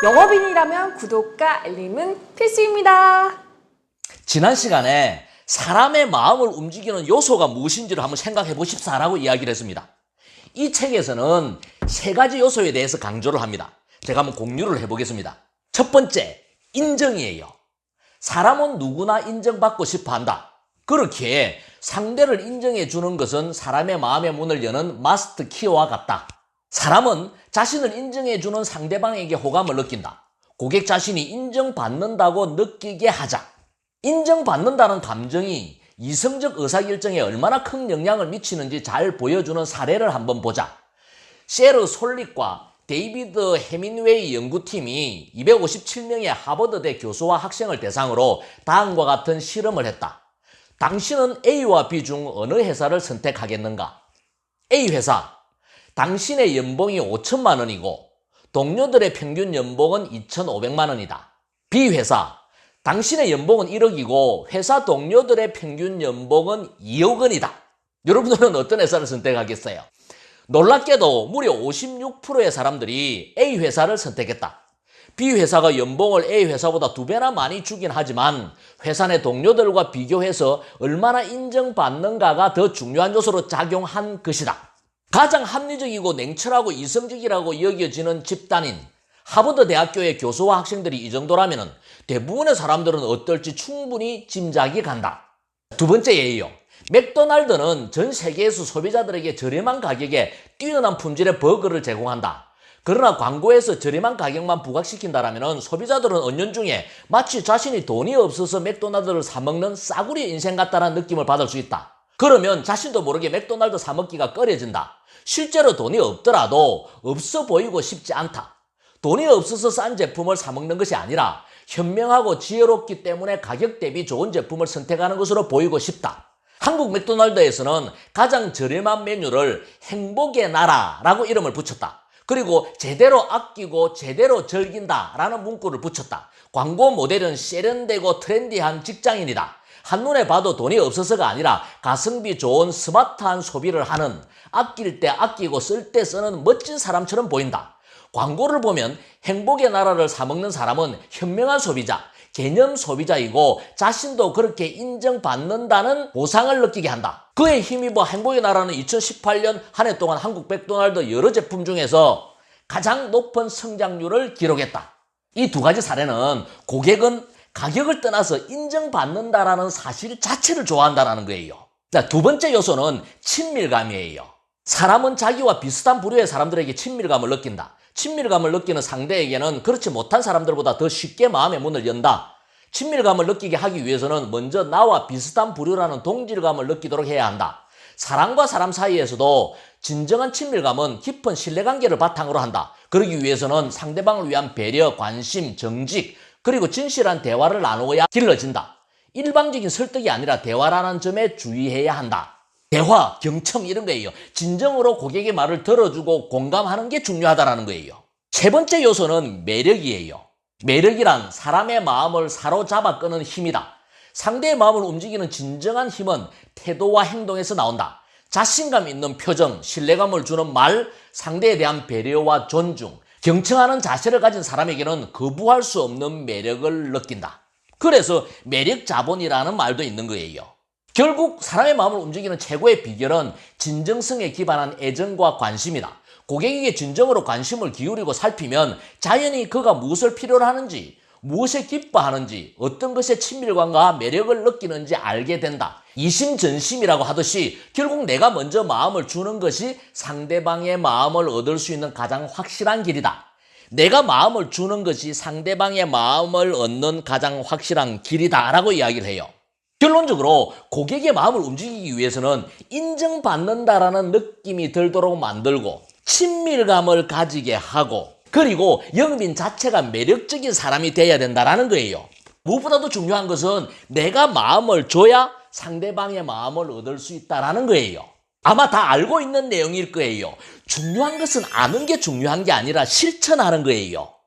영업인이라면 구독과 알림은 필수입니다. 지난 시간에 사람의 마음을 움직이는 요소가 무엇인지를 한번 생각해 보십사라고 이야기를 했습니다. 이 책에서는 세 가지 요소에 대해서 강조를 합니다. 제가 한번 공유를 해보겠습니다. 첫 번째, 인정이에요. 사람은 누구나 인정받고 싶어 한다. 그렇게 상대를 인정해 주는 것은 사람의 마음의 문을 여는 마스터 키와 같다. 사람은 자신을 인정해 주는 상대방에게 호감을 느낀다. 고객 자신이 인정받는다고 느끼게 하자. 인정받는다는 감정이 이성적 의사결정에 얼마나 큰 영향을 미치는지 잘 보여주는 사례를 한번 보자. 셰르 솔릭과 데이비드 해민웨이 연구팀이 257명의 하버드대 교수와 학생을 대상으로 다음과 같은 실험을 했다. 당신은 A와 B 중 어느 회사를 선택하겠는가? A 회사. 당신의 연봉이 5천만 원이고 동료들의 평균 연봉은 2,500만 원이다. B 회사. 당신의 연봉은 1억이고 회사 동료들의 평균 연봉은 2억 원이다. 여러분들은 어떤 회사를 선택하겠어요? 놀랍게도 무려 56%의 사람들이 A 회사를 선택했다. B 회사가 연봉을 A 회사보다 두 배나 많이 주긴 하지만 회사 내 동료들과 비교해서 얼마나 인정받는가가 더 중요한 요소로 작용한 것이다. 가장 합리적이고 냉철하고 이성적이라고 여겨지는 집단인 하버드 대학교의 교수와 학생들이 이 정도라면 대부분의 사람들은 어떨지 충분히 짐작이 간다. 두 번째 예의요. 맥도날드는 전 세계에서 소비자들에게 저렴한 가격에 뛰어난 품질의 버거를 제공한다. 그러나 광고에서 저렴한 가격만 부각시킨다라면 소비자들은 은연중에 마치 자신이 돈이 없어서 맥도날드를 사먹는 싸구려 인생 같다는 느낌을 받을 수 있다. 그러면 자신도 모르게 맥도날드 사 먹기가 꺼려진다. 실제로 돈이 없더라도 없어 보이고 싶지 않다. 돈이 없어서 싼 제품을 사 먹는 것이 아니라 현명하고 지혜롭기 때문에 가격 대비 좋은 제품을 선택하는 것으로 보이고 싶다. 한국 맥도날드에서는 가장 저렴한 메뉴를 행복의 나라라고 이름을 붙였다. 그리고 제대로 아끼고 제대로 즐긴다 라는 문구를 붙였다. 광고 모델은 세련되고 트렌디한 직장인이다. 한눈에 봐도 돈이 없어서가 아니라 가성비 좋은 스마트한 소비를 하는 아낄 때 아끼고 쓸 때 쓰는 멋진 사람처럼 보인다. 광고를 보면 행복의 나라를 사먹는 사람은 현명한 소비자, 개념 소비자이고 자신도 그렇게 인정받는다는 보상을 느끼게 한다. 그에 힘입어 행복의 나라는 2018년 한 해 동안 한국 맥도날드 여러 제품 중에서 가장 높은 성장률을 기록했다. 이 두 가지 사례는 고객은 가격을 떠나서 인정받는다라는 사실 자체를 좋아한다는 거예요. 자, 두 번째 요소는 친밀감이에요. 사람은 자기와 비슷한 부류의 사람들에게 친밀감을 느낀다. 친밀감을 느끼는 상대에게는 그렇지 못한 사람들보다 더 쉽게 마음의 문을 연다. 친밀감을 느끼게 하기 위해서는 먼저 나와 비슷한 부류라는 동질감을 느끼도록 해야 한다. 사람과 사람 사이에서도 진정한 친밀감은 깊은 신뢰관계를 바탕으로 한다. 그러기 위해서는 상대방을 위한 배려, 관심, 정직, 그리고 진실한 대화를 나누어야 길러진다. 일방적인 설득이 아니라 대화라는 점에 주의해야 한다. 대화, 경청 이런 거예요. 진정으로 고객의 말을 들어주고 공감하는 게 중요하다는 거예요. 세 번째 요소는 매력이에요. 매력이란 사람의 마음을 사로잡아 끄는 힘이다. 상대의 마음을 움직이는 진정한 힘은 태도와 행동에서 나온다. 자신감 있는 표정, 신뢰감을 주는 말, 상대에 대한 배려와 존중, 경청하는 자세를 가진 사람에게는 거부할 수 없는 매력을 느낀다. 그래서 매력 자본이라는 말도 있는 거예요. 결국 사람의 마음을 움직이는 최고의 비결은 진정성에 기반한 애정과 관심이다. 고객에게 진정으로 관심을 기울이고 살피면 자연히 그가 무엇을 필요로 하는지, 무엇에 기뻐하는지, 어떤 것에 친밀감과 매력을 느끼는지 알게 된다. 이심전심이라고 하듯이 결국 내가 먼저 마음을 주는 것이 상대방의 마음을 얻을 수 있는 가장 확실한 길이다. 내가 마음을 주는 것이 상대방의 마음을 얻는 가장 확실한 길이다라고 이야기를 해요. 결론적으로 고객의 마음을 움직이기 위해서는 인정받는다라는 느낌이 들도록 만들고 친밀감을 가지게 하고 그리고 영빈 자체가 매력적인 사람이 돼야 된다라는 거예요. 무엇보다도 중요한 것은 내가 마음을 줘야 상대방의 마음을 얻을 수 있다라는 거예요. 아마 다 알고 있는 내용일 거예요. 중요한 것은 아는 게 중요한 게 아니라 실천하는 거예요.